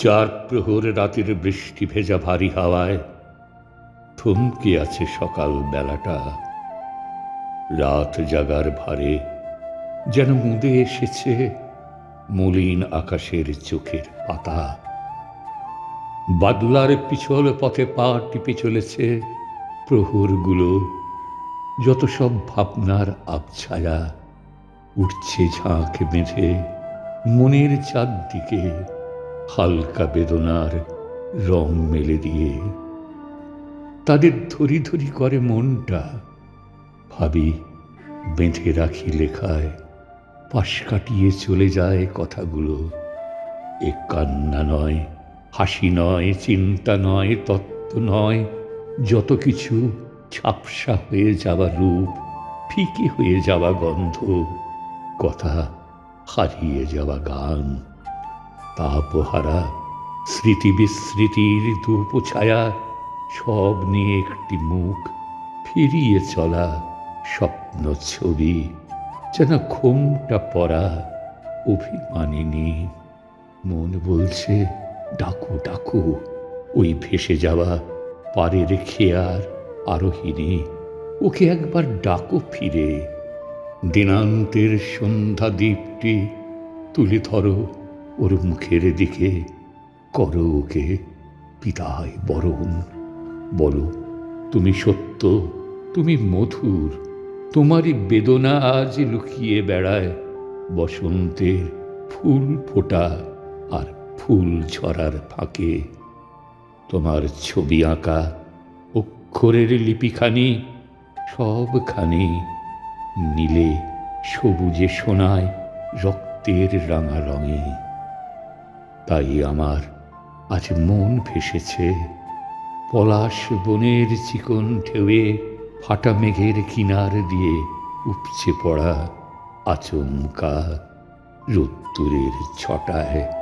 চার প্রহর রাতের বৃষ্টি ভেজা ভারী হাওয়ায় থমকে আছে সকাল বেলাটা। রাত জাগার ভারে যেন মুদে এসেছে মলিন আকাশের চোখের পাতা। বাদলার পিছল পথে পা টিপে চলেছে প্রহরগুলো। যত সব ভাবনার আবছায়া, উঠছে ঝাঁক বেঁধে মনের চারদিকে। হালকা বেদনার রং মেলে দিয়ে। তাদের ধরি ধরি করে মনটা। ভাবি, বেঁধে রাখি লেখায়, পাশ কাটিয়ে চলে যায় কথাগুলো। এ কান্না নয়, হাসি নয়, চিন্তা নয়, তত্ত্ব নয়, যত কিছু ছাপসা হয়ে যাওয়া রূপ, ফিকে হয়ে যাওয়া গন্ধ, কথা হারিয়ে যাওয়া গান। তাপহারা স্মৃতি বিস্মৃতির ধূপ ছায়া সব নিয়ে একটি মুখ ফিরিয়ে চলা স্বপ্ন ছবি, যেন ঘুমটা পড়া অভিমানিনী। মন বলছে, ডাকু ডাকু। ওই ভেসে যাওয়া পারের খেয়ার আরোহিণী, ওকে একবার ডাকো ফিরে। দিনান্তের সন্ধ্যা দ্বীপটি তুলে ধরো ওর মুখের দিকে করো ওকে, পিতায় বরণ। বলো, তুমি সত্য, তুমি মধুর, তোমারই বেদনা আজ লুকিয়ে বেড়ায়। বসন্তের ফুল ফোটা আর ফুল ঝরার ফাঁকে। তোমার ছবি আঁকা, অক্ষরের লিপিখানি, সবখানি নীলে সবুজে সোনায় রক্তের রাঙা রঙে। তাই আমার আজ মন ভেসেছে। পলাশ বনের চিকন ঢেউয়ে, ফাটা মেঘের কিনার দিয়ে উপচে পড়া আচমকা রোদ্দুরের ছটায়।